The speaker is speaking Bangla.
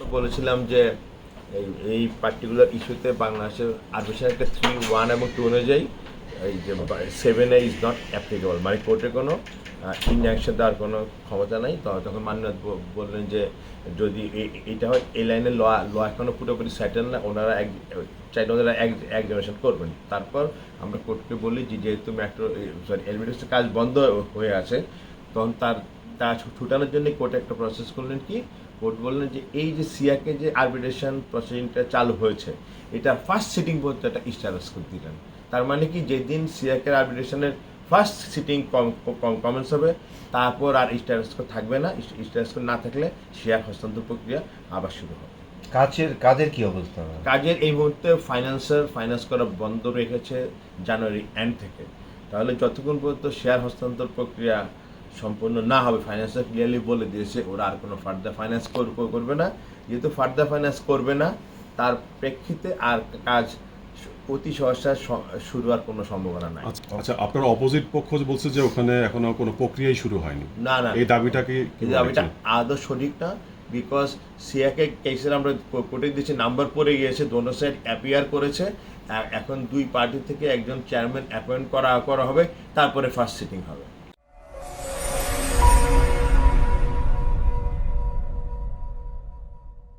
বলেছিলাম যে এই পার্টিকুলার ইস্যুতে বাংলাদেশের আরবিশন একটা থ্রি ওয়ান এবং টু অনুযায়ী এই যে seven A is not applicable মানে কোর্টে কোনো ইনঅ্যাকশন দেওয়ার কোনো ক্ষমতা নাই। তো তখন মান্নাত বললেন যে যদি এটা হয়, এই লাইনে ল ল এখনও পুরোপুরি সেটেল না, ওনারা এক, চাইলে ওনারা এক একজামিনেশন করবেন। তারপর আমরা কোর্টকে বলি যে যেহেতু মেট্রো সরি এলবিডিসির কাজ বন্ধ হয়ে আছে, তখন তার তা ছুটানোর জন্য কোর্টে একটা প্রসেস করলেন কি? কোর্ট বললেন যে এই যে সিয়াকে যে আরবিট্রেশন প্রসেসিংটা চালু হয়েছে এটা ফার্স্ট সিটিং পর্যন্ত একটা স্ট্যাটাস করে দিলেন। তার মানে কি? যেদিন সিয়াকের আরবিট্রেশনের ফার্স্ট সিটিং কমেন্টস হবে তারপর আর স্ট্যাটাস থাকবে না। স্ট্যাটাস না থাকলে শেয়ার হস্তান্তর প্রক্রিয়া আবার শুরু হবে। কাজের কাজের কি অবস্থা? কাজের এই মুহূর্তে ফাইন্যান্সার ফাইন্যান্স করা বন্ধ রেখেছে জানুয়ারি এন্ড থেকে। তাহলে যতক্ষণ পর্যন্ত শেয়ার হস্তান্তর প্রক্রিয়া সম্পূর্ণ না হবে। ফাইন্যান্সার ক্লিয়ারলি বলে দিয়েছে। ওরা আর কোনো ফার্দার ফাইন্যান্স করবে না। যেহেতু ফার্দার ফাইন্যান্স করবে না তার প্রেক্ষিতে আর কাজ অতি সহসা শুরু আর কোনো সম্ভাবনা নাই। আচ্ছা আচ্ছা আপনার অপোজিট পক্ষ বলছে যে ওখানে এখনও কোনো প্রক্রিয়াই শুরু হয়নি। না না। এই দাবিটা কি যায়? আদৌ সঠিক না বিকজ সিয়াকে কেসের আমরা কোর্টে দিয়েছি নাম্বার পড়ে গিয়েছে দোনো সাইড অ্যাপিয়ার করেছে। এখন দুই পার্টি থেকে একজন চেয়ারম্যান অ্যাপয়েন্ট করা করা হবে তারপরে ফার্স্ট সিটিং হবে।